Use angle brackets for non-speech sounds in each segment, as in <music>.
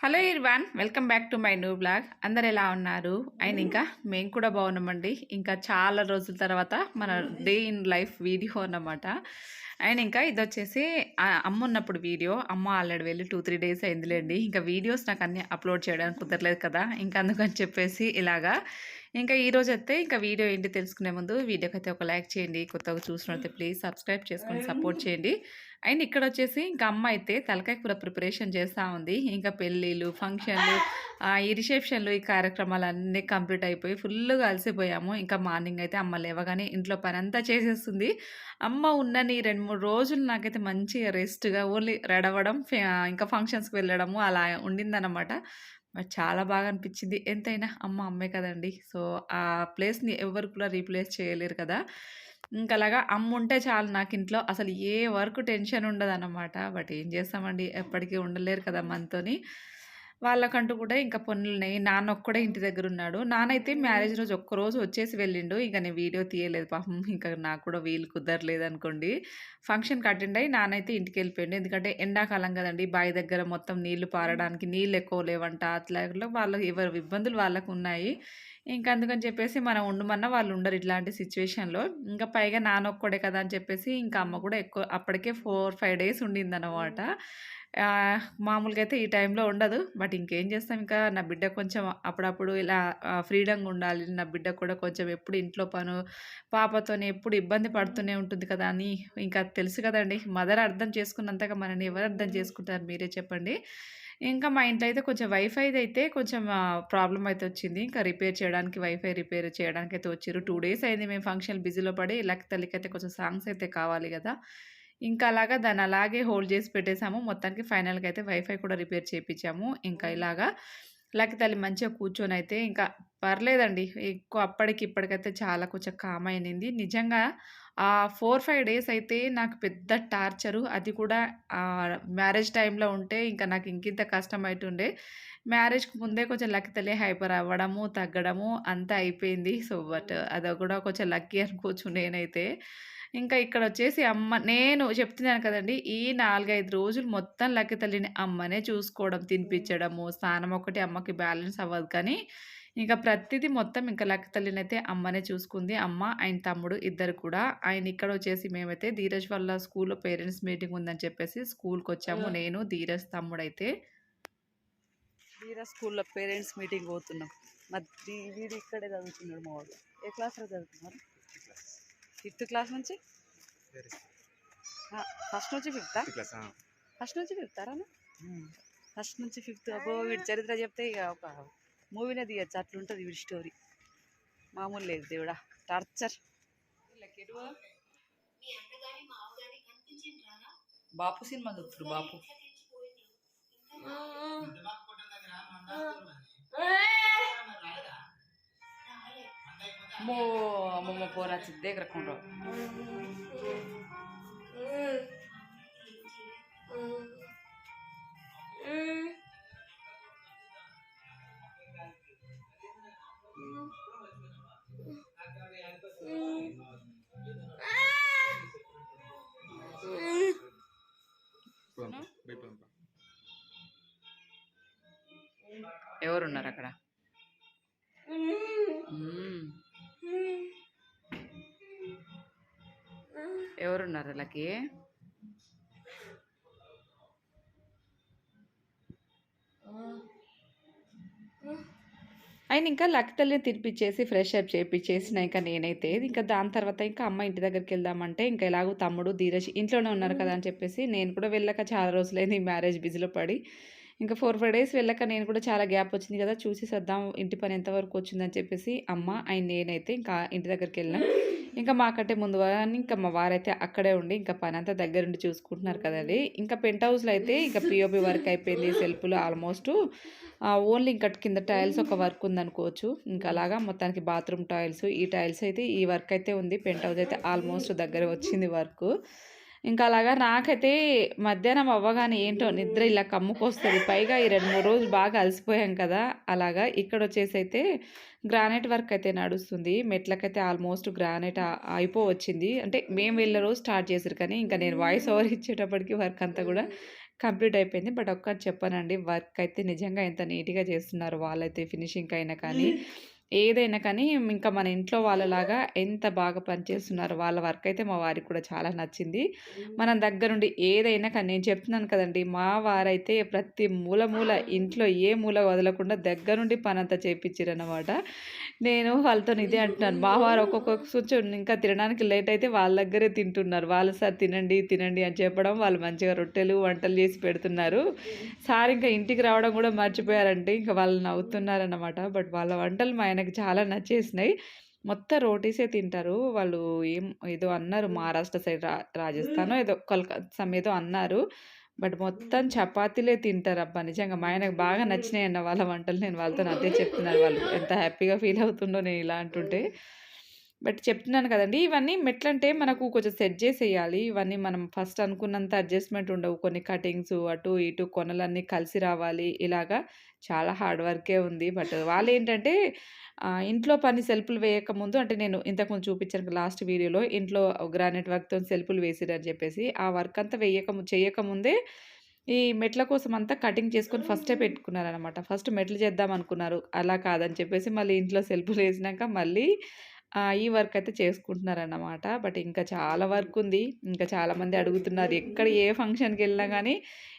Hello everyone welcome back to my new blog. అందరు ఎలా ఉన్నారు? అండ్ ఇంకా మేము కూడా బాగున్నామండి. ఇంకా చాలా రోజుల తర్వాత మన డే ఇన్ లైఫ్ వీడియో అన్నమాట. అండ్ ఇంకా ఇది వచ్చేసి అమ్మ ఉన్నప్పుడు వీడియో. అమ్మ ఆల్రెడీ వెళ్ళి టూ త్రీ డేస్ అయిందిలేండి. ఇంకా వీడియోస్ నాకు అన్ని అప్లోడ్ చేయడానికి కుదరలేదు కదా. ఇంకా అందుకని చెప్పేసి ఇలాగా ఇంకా ఈ రోజు అయితే ఇంకా వీడియో ఏంటి తెలుసుకునే ముందు వీడియోకి అయితే ఒక లైక్ చేయండి కొత్తగా చూసినట్లయితే ప్లీజ్ సబ్స్క్రైబ్ చేసుకొని సపోర్ట్ చేయండి. అండ్ ఇక్కడ వచ్చేసి ఇంకా అమ్మ అయితే తలకాయ కూర ప్రిపరేషన్ చేస్తూ ఉంది. ఇంకా పెళ్ళిళ్ళు ఫంక్షన్లు ఈ రిసెప్షన్లు ఈ కార్యక్రమాలు అన్నీ కంప్లీట్ అయిపోయి ఫుల్గా అలసిపోయాము. ఇంకా మార్నింగ్ అయితే అమ్మ లేవగానే ఇంట్లో పని అంతా చేసేస్తుంది. అమ్మ ఉన్నని రెండు మూడు రోజులు నాకైతే మంచిగా రెస్ట్గా ఓన్లీ రడవడం ఫే- ఇంకా ఫంక్షన్స్కి వెళ్ళడము అలా ఉండిందనమాట మరి చాలా బాగా అనిపించింది ఎంతైనా అమ్మ అమ్మే కదండి. సో ఆ ప్లేస్ని ఎవరు కూడా రీప్లేస్ చేయలేరు కదా. ఇంకా అలాగా అమ్మ ఉంటే చాలు నాకు ఇంట్లో అసలు ఏ వర్క్ టెన్షన్ ఉండదన్నమాట. బట్ ఏం చేస్తామండి? ఎప్పటికీ ఉండలేరు కదా మనతోని. వాళ్ళకంటూ కూడా ఇంకా పనులు ఉన్నాయి నాన్న ఒక్కడే ఇంటి దగ్గర ఉన్నాడు నాన్నైతే మ్యారేజ్ రోజు ఒక్కరోజు వచ్చేసి వెళ్ళిండు. ఇంకా నేను వీడియో తీయలేదు పాపం. ఇంకా నాకు కూడా వీలు కుదరలేదు అనుకోండి. ఫంక్షన్కి అటెండ్ అయ్యి నాన్నైతే ఇంటికి వెళ్ళిపోయిండు. ఎందుకంటే ఎండాకాలం కదండి. బావి దగ్గర మొత్తం నీళ్ళు పారడానికి నీళ్ళు ఎక్కువ లేవంట. అట్లా వాళ్ళకి ఎవరి ఇబ్బందులు వాళ్ళకు ఉన్నాయి. ఇంకా అందుకని చెప్పేసి మనం ఉండమన్నా వాళ్ళు ఉండరు ఇట్లాంటి సిచ్యువేషన్లో. ఇంకా పైగా నాన్న ఒక్కడే కదా అని చెప్పేసి ఇంకా అమ్మ కూడా ఎక్కువ అప్పటికే ఫోర్ ఫైవ్ డేస్ ఉండిందన్నమాట. ఆ, మామూలుగా అయితే ఈ టైంలో ఉండదు. బట్ ఇంకేం చేస్తాం ఇంకా నా బిడ్డ కొంచెం అప్పుడప్పుడు ఇలా ఫ్రీడంగా ఉండాలి. నా బిడ్డ కూడా కొంచెం ఎప్పుడు ఇంట్లో పను పాపతోనే ఎప్పుడు ఇబ్బంది పడుతూనే ఉంటుంది కదా అని ఇంకా తెలుసు కదండి. మదర్ అర్థం చేసుకున్నంతగా మనని ఎవరు అర్థం చేసుకుంటారు మీరే చెప్పండి. ఇంకా మా ఇంట్లో అయితే కొంచెం వైఫై అయితే కొంచెం ప్రాబ్లం అయితే వచ్చింది. ఇంకా రిపేర్ చేయడానికి వైఫై రిపేర్ చేయడానికి అయితే వచ్చారు టూ డేస్ అయింది మేము ఫంక్షన్ బిజీలో పడి లక్ తల్లికి అయితే కొంచెం సాంగ్స్ అయితే కావాలి కదా. ఇంకా అలాగా దాన్ని అలాగే హోల్డ్ చేసి పెట్టేసాము. మొత్తానికి ఫైనల్గా అయితే వైఫై కూడా రిపేర్ చేయించాము ఇంకా ఇలాగా లక్ తల్లి మంచిగా కూర్చొని అయితే ఇంకా పర్లేదండి. ఎక్కువ అప్పటికి ఇప్పటికైతే చాలా కొంచెం కామ్ అయినింది. నిజంగా ఆ ఫోర్ ఫైవ్ డేస్ అయితే నాకు పెద్ద టార్చరు. అది కూడా మ్యారేజ్ టైంలో ఉంటే ఇంకా నాకు ఇంకింత కష్టం అవుతుండే మ్యారేజ్కి ముందే కొంచెం లక్కీ తల్లి హైపర్ అవ్వడము తగ్గడము అంతా అయిపోయింది. సో బట్ అది కూడా కొంచెం లక్కీ అనుకోవచ్చు నేనైతే. ఇంకా ఇక్కడ వచ్చేసి అమ్మ నేను చెప్తున్నాను కదండి ఈ నాలుగైదు రోజులు మొత్తం లక్కీ తల్లిని అమ్మనే చూసుకోవడం తినిపించడము స్నానం ఒకటి అమ్మకి బ్యాలెన్స్ అవ్వదు కానీ ఇంకా ప్రతిదీ మొత్తం ఇంకా లక్కీ తల్లిని అయితే అమ్మనే చూసుకుంది. అమ్మ ఆయన తమ్ముడు ఇద్దరు కూడా. ఆయన ఇక్కడ వచ్చేసి మేమైతే ధీరజ్ వాళ్ళ స్కూల్లో పేరెంట్స్ మీటింగ్ ఉందని చెప్పేసి స్కూల్కి వచ్చాము. నేను ధీరజ్ తమ్ముడు అయితే ధీరజ్ స్కూల్లో పేరెంట్స్ మీటింగ్ పోతున్నాం. మరి వీడు ఇక్కడే చదువుతున్నాడు మా వాడు. ఏ క్లాస్లో చదువుతున్నారు? ఫిఫ్త్ క్లాస్ నుంచి? ఫస్ట్ నుంచి ఫిఫ్తా? క్లాస్ ఫస్ట్ నుంచి ఫిఫ్తారా ఫస్ట్ నుంచి ఫిఫ్త్. అబ్బో వీడి చరిత్ర చెప్తే ఇక ఒక మూవీనే తీయచ్చు అట్లుంటుంది వీడి స్టోరీ. మామూలు లేదు దేవుడా టార్చర్. బాపు సినిమా చూస్తారు బాపు. అమ్మో అమ్మమ్మ పోరా చిద్దే కరకుండా ఎవరున్నారు అక్కడ ఎవరున్నారు వాళ్ళకి? ఆయన ఇంకా లక్ తల్లిని తినిపించేసి ఫ్రెష్ అప్ చేయించేసిన ఇంకా నేనైతే. ఇంకా దాని తర్వాత ఇంకా అమ్మ ఇంటి దగ్గరికి వెళ్దామంటే ఇంకా ఎలాగో తమ్ముడు ధీరజ్ ఇంట్లోనే ఉన్నారు కదా అని చెప్పేసి నేను కూడా వెళ్ళక చాలా రోజులైంది ఈ మ్యారేజ్ బిజీలో పడి. ఇంకా ఫోర్ ఫైవ్ డేస్ వెళ్ళక నేను కూడా చాలా గ్యాప్ వచ్చింది కదా చూసి సద్దాం ఇంటి పని ఎంతవరకు వచ్చిందని చెప్పేసి అమ్మ ఆయన నేనైతే ఇంకా ఇంటి దగ్గరికి వెళ్ళాం. ఇంకా మాకంటే ముందు ఇంకా మా వారైతే అక్కడే ఉండి ఇంకా పని అంతా దగ్గరుండి చూసుకుంటున్నారు కదండి. ఇంకా పెంట్ హౌస్లో అయితే ఇంకా పిఓపి వర్క్ అయిపోయింది సెల్ఫ్లు ఆల్మోస్ట్. ఓన్లీ ఇంకా కింద టైల్స్ ఒక వర్క్ ఉందనుకోవచ్చు. ఇంకా అలాగా మొత్తానికి బాత్రూమ్ టైల్స్ ఈ టైల్స్ అయితే ఈ వర్క్ అయితే ఉంది. పెంట్ హౌస్ అయితే ఆల్మోస్ట్ దగ్గర వచ్చింది వర్క్. ఇంకా అలాగా నాకైతే మధ్యాహ్నం అవ్వగానే ఏంటో నిద్ర ఇలా కమ్ముకొస్తుంది. పైగా ఈ రెండు మూడు రోజులు బాగా అలసిపోయాం కదా. అలాగా ఇక్కడ వచ్చేసి అయితే గ్రానైట్ వర్క్ అయితే నడుస్తుంది. మెట్లకైతే ఆల్మోస్ట్ గ్రానైట్ అయిపోవచ్చింది. అంటే మేము వెళ్ళే రోజు స్టార్ట్ చేశారు కానీ ఇంకా నేను వాయిస్ ఓవర్ ఇచ్చేటప్పటికి వర్క్ అంతా కూడా కంప్లీట్ అయిపోయింది. బట్ ఒక్కటి చెప్పానండి వర్క్ అయితే నిజంగా ఎంత నీట్‌గా చేస్తున్నారు వాళ్ళైతే ఫినిషింగ్ అయినా కానీ, ఏదైనా కానీ ఇంకా మన ఇంట్లో వాళ్ళలాగా ఎంత బాగా పనిచేస్తున్నారో వాళ్ళ వర్క్ అయితే మా వారికి కూడా చాలా నచ్చింది. మనం దగ్గరుండి ఏదైనా కానీ నేను చెప్తున్నాను కదండీ! మా వారైతే ప్రతి మూల మూల ఇంట్లో ఏ మూల వదలకుండా దగ్గరుండి పనంతా చేపిచ్చిరన్నమాట. నేను వాళ్ళతోని ఇదే అంటున్నాను. మా వారు ఒక్కొక్క కొంచెం ఇంకా తినడానికి లేట్ అయితే వాళ్ళ దగ్గరే తింటున్నారు. వాళ్ళు సార్ తినండి, తినండి అని చెప్పడం వాళ్ళు మంచిగా రొట్టెలు, వంటలు చేసి పెడుతున్నారు. సార్ ఇంకా ఇంటికి రావడం కూడా మర్చిపోయారంటే ఇంక వాళ్ళు నవ్వుతున్నారన్నమాట. బట్ వాళ్ళ వంటలు మా ఆయనకి చాలా నచ్చేసినాయి. మొత్తం రోటీసే తింటారు. వాళ్ళు ఏం ఏదో అన్నారు మహారాష్ట్ర సైడ్ రా రాజస్థానో ఏదో కోల్‌క సమ్ ఏదో అన్నారు. బట్ మొత్తం చపాతీలే తింటారబ్బా! నిజంగా మా ఆయనకు బాగా నచ్చినాయన్న వాళ్ళ వంటలు. నేను వాళ్ళతోని అదే <laughs> చెప్తున్నాను. వాళ్ళు ఎంత హ్యాపీగా ఫీల్ అవుతుండో నేను ఇలా అంటుంటే. బట్ చెప్తున్నాను కదండి ఇవన్నీ మెట్లంటే మనకు కొంచెం సెట్ చేసేయాలి. ఇవన్నీ మనం ఫస్ట్ అనుకున్నంత అడ్జస్ట్‌మెంట్ ఉండవు. కొన్ని కటింగ్స్ అటు ఇటు కొనలన్నీ కలిసి రావాలి. ఇలాగా చాలా హార్డ్ వర్కే ఉంది. బట్ వాళ్ళు ఏంటంటే ఇంట్లో పని సెల్ఫ్‌లు వేయకముందు అంటే నేను ఇంతకుముందు చూపించాను లాస్ట్ వీడియోలో ఇంట్లో గ్రానైట్ వర్క్తో సెల్ఫ్‌లు వేసిర్రని చెప్పేసి, ఆ వర్క్ అంతా వేయక చేయకముందే ఈ మెట్ల కోసం అంతా కటింగ్ చేసుకొని ఫస్టే పెట్టుకున్నారనమాట. ఫస్ట్ మెట్లు చేద్దాం అనుకున్నారు. అలా కాదని చెప్పేసి మళ్ళీ ఇంట్లో సెల్ఫ్‌లు వేసినాక మళ్ళీ ఈ వర్క్ అయితే చేసుకుంటున్నారన్నమాట. బట్ ఇంకా చాలా వర్క్ ఉంది. ఇంకా చాలామంది అడుగుతున్నారు. ఎక్కడ ఏ ఫంక్షన్‌కెళ్ళినా గానీ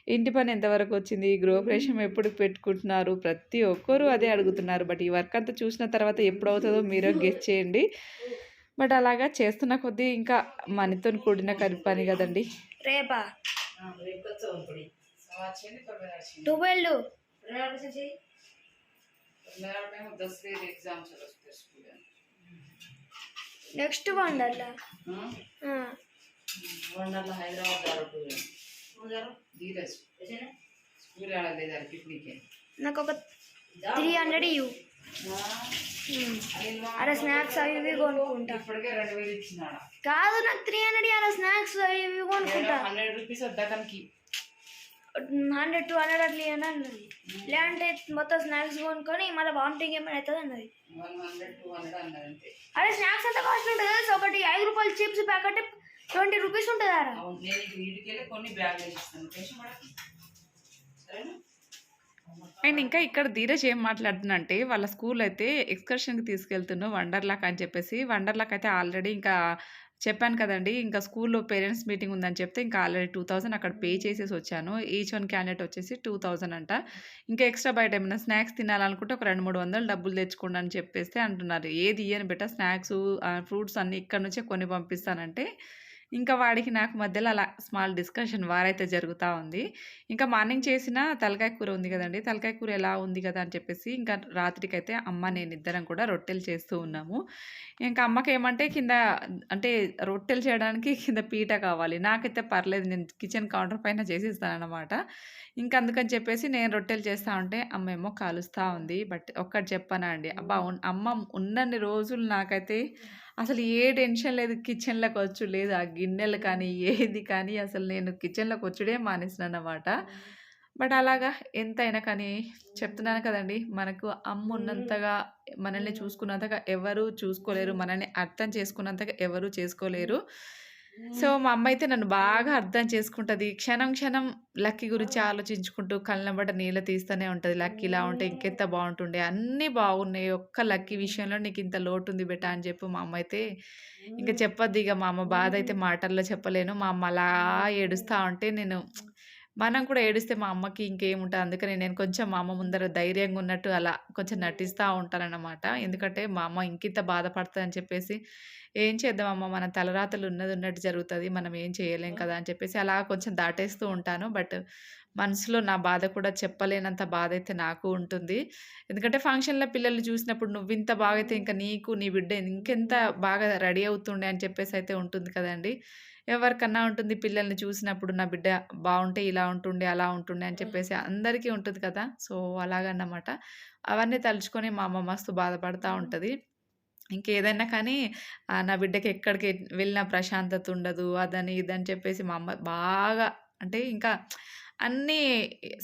ఇంటి పని ఎంతవరకు వచ్చింది? గృహప్రవేశం ఎప్పుడు పెట్టుకుంటున్నారు? ప్రతి ఒక్కరు అదే అడుగుతున్నారు. బట్ ఈ వర్క్ అంతా చూసిన తర్వాత ఎప్పుడవుతదో మీరే గెస్ చేయండి. బట్ అలాగా చేస్తున్న కొద్దీ ఇంకా మనతోని కూడిన కరి పని కదండీ! రేపా हाँ నెక్స్ట్ వండర్లా? వండర్లా హైదరాబాద్ నాకు ఒక త్రీ హండ్రెడ్ ఇవ్వు అలా స్నాక్స్ అవి ఇవి కొనుక్కుంటా. కాదు నాకు త్రీ హండ్రెడ్ అలా స్నాక్స్ అవి ఇవి కొనుక్కుంటా. Hundred rupees hundred two hundred అట్లా అన్నది. లేదంటే మొత్తం స్నాక్స్ కొనుక్కొని మళ్ళీ వామిటింగ్ ఏమైనా అవుతుంది అన్నది అంతే అరే స్నాక్స్ ఎంత కాస్ట్ ఉంటుంది తెలుసా? ఒకటి ఐదు రూపాయలు చిప్స్ ప్యాకెట్ ట్వంటీ రూపీస్ ఉంటుంది అరా. నేను కొన్ని బ్యాగ్లు ఇస్తాను అండ్ ఇంకా ఇక్కడ ధీరజ్ ఏం మాట్లాడుతున్నంటే వాళ్ళ స్కూల్ అయితే ఎక్స్కర్షన్కి తీసుకెళ్తున్నాను వండర్లాక్ అని చెప్పేసి. వండర్లాక్ అయితే ఆల్రెడీ ఇంకా చెప్పాను కదండి ఇంకా స్కూల్లో పేరెంట్స్ మీటింగ్ ఉందని చెప్తే ఇంకా ఆల్రెడీ టూ థౌసండ్ అక్కడ పే చేసేసి వచ్చాను. ఈచ్ వన్ క్యాండిడేట్ వచ్చేసి టూ థౌసండ్ అంట. ఇంకా ఎక్స్ట్రా బయట ఏమైనా స్నాక్స్ తినాలనుకుంటే ఒక రెండు మూడు వందలు డబ్బులు తెచ్చుకోండి అని చెప్పేస్తే అంటున్నారు. ఏది ఇయ్యను బెట్ట స్నాక్స్ ఫ్రూట్స్ అన్నీ ఇక్కడ నుంచే కొని పంపిస్తానంటే ఇంకా వాడికి నాకు మధ్యలో అలా స్మాల్ డిస్కషన్ వారైతే జరుగుతూ ఉంది. ఇంకా మార్నింగ్ చేసిన తలకాయ కూర ఉంది కదండి తలకాయ కూర ఎలా ఉంది కదా అని చెప్పేసి ఇంకా రాత్రికైతే అమ్మ నేను ఇద్దరం కూడా రొట్టెలు చేస్తూ ఉన్నాము. ఇంకా అమ్మకి ఏమంటే కింద అంటే రొట్టెలు చేయడానికి కింద పీట కావాలి. నాకైతే పర్లేదు నేను కిచెన్ కౌంటర్ పైన చేసిస్తానన్నమాట. ఇంకా అందుకని చెప్పేసి నేను రొట్టెలు చేస్తా ఉంటే అమ్మ ఏమో కాలుస్తూ ఉంది. బట్ ఒక్కటి చెప్పనా అండి అబ్బా అమ్మ ఉన్నన్ని రోజులు నాకైతే అసలు ఏ టెన్షన్ లేదు కిచెన్లోకి వచ్చు లేదు ఆ గిన్నెలు కానీ ఏది కానీ అసలు నేను కిచెన్లోకి వచ్చుడే మానేసినానమాట. బట్ అలాగా ఎంతైనా కానీ చెప్తున్నాను కదండి మనకు అమ్మ ఉన్నంతగా మనల్ని చూసుకున్నంతగా ఎవరు చూసుకోలేరు మనల్ని అర్థం చేసుకున్నంతగా ఎవరు చేసుకోలేరు. సో మా అమ్మ అయితే నన్ను బాగా అర్థం చేసుకుంటది. క్షణం క్షణం లక్కీ గురించి ఆలోచించుకుంటూ కళ్ళబడ్డ నీళ్ళు తీస్తూనే ఉంటుంది. లక్కీ ఇలా ఉంటే ఇంకెంత బాగుంటుండే? అన్నీ బాగున్నాయి. ఒక్క లక్కీ విషయంలో నీకు ఇంత లోటు ఉంది బెట అని చెప్పి మా అమ్మ అయితే. ఇంకా చెప్పొద్దు ఇక మా అమ్మ బాధ అయితే మాటల్లో చెప్పలేను. మా అమ్మ అలా ఏడుస్తూ ఉంటే నేను మనం కూడా ఏడిస్తే మా అమ్మకి ఇంకేముంటుంది. అందుకని నేను కొంచెం మా అమ్మ ముందర ధైర్యంగా ఉన్నట్టు అలా కొంచెం నటిస్తూ ఉంటానన్నమాట. ఎందుకంటే మా అమ్మ ఇంకింత బాధపడుతుందని చెప్పేసి ఏం చేద్దామమ్మ మన తలరాతలు ఉన్నది ఉన్నట్టు జరుగుతుంది. మనం ఏం చేయలేం కదా అని చెప్పేసి అలా కొంచెం దాటేస్తూ ఉంటాను. బట్ మనసులో నా బాధ కూడా చెప్పలేనంత బాధ అయితే నాకు ఉంటుంది. ఎందుకంటే ఫంక్షన్లో పిల్లల్ని చూసినప్పుడు నువ్వు ఇంత బాగా అయితే ఇంకా నీకు నీ బిడ్డ ఇంకెంత బాగా రెడీ అవుతుండే అని చెప్పేసి అయితే ఉంటుంది కదండి. ఎవరికన్నా ఉంటుంది పిల్లల్ని చూసినప్పుడు నా బిడ్డ బాగుంటే ఇలా ఉంటుండే అలా ఉంటుండే అని చెప్పేసి అందరికీ ఉంటుంది కదా! సో అలాగన్నమాట. అవన్నీ తలుచుకొని మా అమ్మ మస్తు బాధపడుతూ ఉంటుంది. ఇంకేదైనా కానీ నా బిడ్డకి ఎక్కడికి వెళ్ళినా ప్రశాంతత ఉండదు అదని ఇదని చెప్పేసి మా అమ్మ బాగా అంటే ఇంకా అన్నీ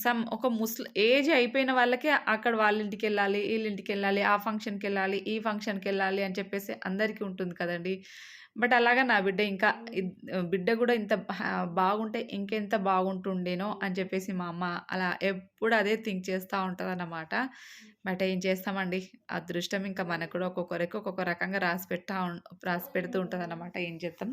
సమ్ ఒక ముస్లి ఏజ్ అయిపోయిన వాళ్ళకే అక్కడ వాళ్ళ ఇంటికి వెళ్ళాలి వీళ్ళ ఇంటికి వెళ్ళాలి ఆ ఫంక్షన్కి వెళ్ళాలి ఈ ఫంక్షన్కి వెళ్ళాలి అని చెప్పేసి అందరికీ ఉంటుంది కదండి! బట్ అలాగా నా బిడ్డ ఇంకా బిడ్డ కూడా ఇంత బాగుంటే ఇంకెంత బాగుంటుండేనో అని చెప్పేసి మా అమ్మ అలా ఎప్పుడు అదే థింక్ చేస్తూ ఉంటుంది అన్నమాట బట్ ఏం చేస్తామండి. అదృష్టం ఇంకా మనకు కూడా ఒక్కొక్కరికి ఒక్కొక్క రకంగా రాసి పెట్టా రాసి పెడుతూ ఉంటుంది అనమాట ఏం చేస్తాం.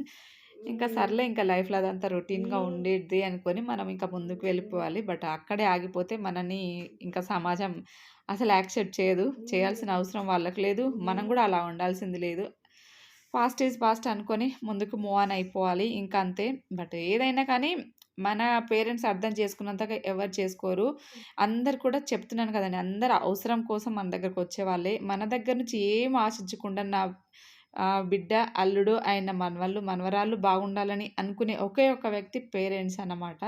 ఇంకా సర్లే ఇంకా లైఫ్‌లో అదంతా రొటీన్‌గా ఉండేది అనుకొని మనం ఇంకా ముందుకు వెళ్ళిపోవాలి. బట్ అక్కడే ఆగిపోతే మనని ఇంకా సమాజం అసలు యాక్సెప్ట్ చేయదు. చేయాల్సిన అవసరం వాళ్ళకి లేదు. మనం కూడా అలా ఉండాల్సింది లేదు. ఫాస్ట్ ఈజ్ ఫాస్ట్ అనుకొని ముందుకు మూవ్ ఆన్ అయిపోవాలి. ఇంకా అంతే. బట్ ఏదైనా కానీ మన పేరెంట్స్ అర్థం చేసుకున్నంతగా ఎవరు చేసుకోరు. అందరు కూడా చెప్తున్నాను కదండి అందరూ అవసరం కోసం మన దగ్గరకొచ్చేవాళ్ళే. మన దగ్గర నుంచి ఏం ఆశించకుండా నా బిడ్డ, అల్లుడు, ఆయన మనవళ్ళు, మనవరాళ్ళు బాగుండాలని అనుకునే ఒకే ఒక వ్యక్తి పేరెంట్స్ అన్నమాట.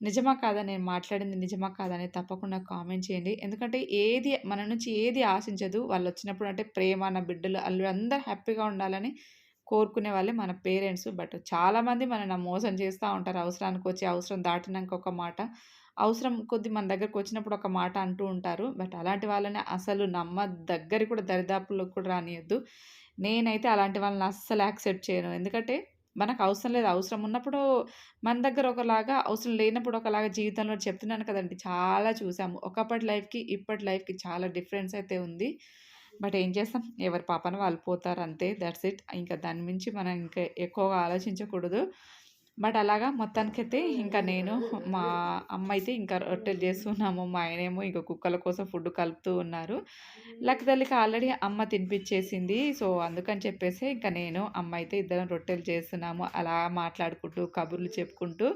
నిజమా కాదా? నేను మాట్లాడింది నిజమా కాదా? అనేది తప్పకుండా కామెంట్ చేయండి. ఎందుకంటే ఏది మన నుంచి ఏది ఆశించదు. వాళ్ళు వచ్చినప్పుడు అంటే ప్రేమ, నా బిడ్డలు, అల్లుడు అందరూ హ్యాపీగా ఉండాలని కోరుకునే వాళ్ళే మన పేరెంట్స్. బట్ చాలామంది మనల్ని మోసం చేస్తూ ఉంటారు. అవసరానికి వచ్చి అవసరం దాటినాక ఒక మాట, అవసరం కొద్ది మన దగ్గరకొచ్చినప్పుడు ఒక మాట అంటూ ఉంటారు. బట్ అలాంటి వాళ్ళని అసలు నమ్మ దగ్గరికి కూడా దరిదాపులకు కూడా రానియద్దు నేనైతే అలాంటి వాళ్ళని అస్సలు యాక్సెప్ట్ చేయను. ఎందుకంటే మనకు అవసరం లేదు. అవసరం ఉన్నప్పుడు మన దగ్గర ఒకలాగా, అవసరం లేనప్పుడు ఒకలాగా జీవితంలో చెప్తున్నాను కదండి చాలా చూసాము. ఒకప్పటి లైఫ్‌కి, ఇప్పటి లైఫ్‌కి చాలా డిఫరెన్స్ అయితే ఉంది. బట్ ఏం చేస్తాం. ఎవరి పాపన వాళ్ళు పోతారు అంతే. That's it. ఇంకా దాని మించి మనం ఇంకా ఎక్కువగా ఆలోచించకూడదు. బట్ అలాగా మొత్తానికైతే ఇంకా నేను, మా అమ్మ అయితే ఇంకా రొట్టెలు చేస్తున్నాము. మా ఆయనేమో ఇంకా కుక్కల కోసం ఫుడ్ కలుపుతూ ఉన్నారు. లక్ తల్లికి ఆల్రెడీ అమ్మ తినిపించేసింది సో, అందుకని చెప్పేసి ఇంక నేను, అమ్మ అయితే ఇద్దరం రొట్టెలు చేస్తున్నాము. అలా మాట్లాడుకుంటూ, కబుర్లు చెప్పుకుంటూ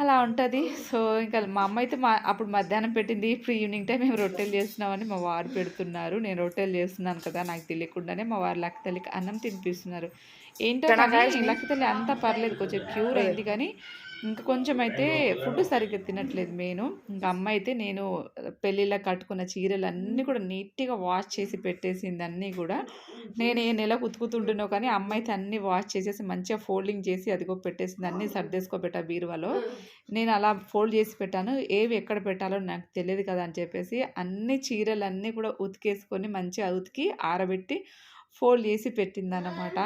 అలా ఉంటది. సో, ఇంకా మా అమ్మ అయితే మా అప్పుడు మధ్యాహ్నం పెట్టింది. ఇప్పుడు ఈవినింగ్ టైమ్ మేము రొట్టెలు చేస్తున్నామని మా వారు పెడుతున్నారు. నేను రొట్టెలు చేస్తున్నాను కదా! నాకు తెలియకుండానే మా వారు లక్ తల్లికి అన్నం తినిపిస్తున్నారు. ఏంటో కానీ లక్ తల్లి అంతా పర్లేదు. కొంచెం క్యూర్ అయింది కానీ, ఇంకా కొంచెం అయితే ఫుడ్ సరిగ్గా తినట్లేదు మెయిను. ఇంకా అమ్మ అయితే నేను పెళ్ళిళ్ళకి కట్టుకున్న చీరలు అన్నీ కూడా నీట్‌గా వాష్ చేసి పెట్టేసింది అన్నీ కూడా నేను ఏ నెల ఉతుకుతుంటున్నావు కానీ అమ్మ అయితే అన్నీ వాష్ చేసేసి మంచిగా ఫోల్డింగ్ చేసి అదిగో పెట్టేసింది. అన్నీ సర్దేసుకోబెట్టా బీరువాలో. నేను అలా ఫోల్డ్ చేసి పెట్టాను. ఏవి ఎక్కడ పెట్టాలో నాకు తెలియదు కదా! అని చెప్పేసి అన్ని చీరలన్నీ కూడా ఉతికేసుకొని మంచిగా ఉతికి ఆరబెట్టి ఫోల్డ్ చేసి పెట్టిందన్నమాట.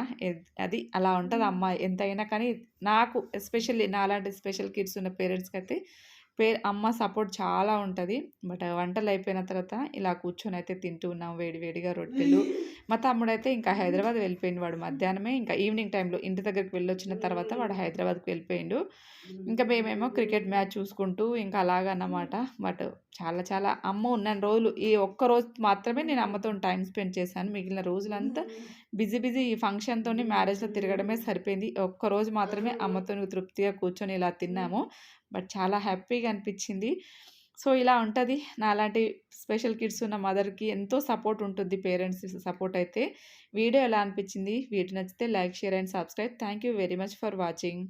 అది అలా ఉంటుంది అమ్మ. ఎంతైనా కానీ నాకు ఎస్పెషల్లీ నాలాంటి స్పెషల్ కిడ్స్ ఉన్న పేరెంట్స్కి అయితే పే అమ్మ సపోర్ట్ చాలా ఉంటుంది బట్ వంటలు అయిపోయిన తర్వాత ఇలా కూర్చొని అయితే తింటూ ఉన్నాం వేడి వేడిగా రొట్టెలు. మా తమ్ముడైతే ఇంకా హైదరాబాద్ వెళ్ళిపోయింది వాడు మధ్యాహ్నమే ఇంకా ఈవినింగ్ టైంలో ఇంటి దగ్గరికి వెళ్ళొచ్చిన తర్వాత వాడు హైదరాబాద్‌కి వెళ్ళిపోయిండు. ఇంకా మేమేమో క్రికెట్ మ్యాచ్ చూసుకుంటూ ఇంకా అలాగన్నమాట. బట్ చాలా చాలా అమ్మ ఉన్నాను రోజులు ఈ ఒక్క రోజు మాత్రమే నేను అమ్మతోని టైం స్పెండ్ చేశాను. మిగిలిన రోజులంతా బిజీ బిజీ ఈ ఫంక్షన్‌తోని, మ్యారేజ్‌లో తిరగడమే సరిపోయింది. ఒక్కరోజు మాత్రమే అమ్మతోని తృప్తిగా కూర్చొని ఇలా తిన్నాము. బట్ చాలా హ్యాపీగా అనిపించింది సో, ఇలా ఉంటుంది నాలాంటి స్పెషల్ కిడ్స్ ఉన్న మదర్‌కి ఎంతో సపోర్ట్ ఉంటుంది పేరెంట్స్ సపోర్ట్ అయితే. వీడియో ఎలా అనిపించింది వీడియో నచ్చితే like, share and subscribe. Thank you very much for watching.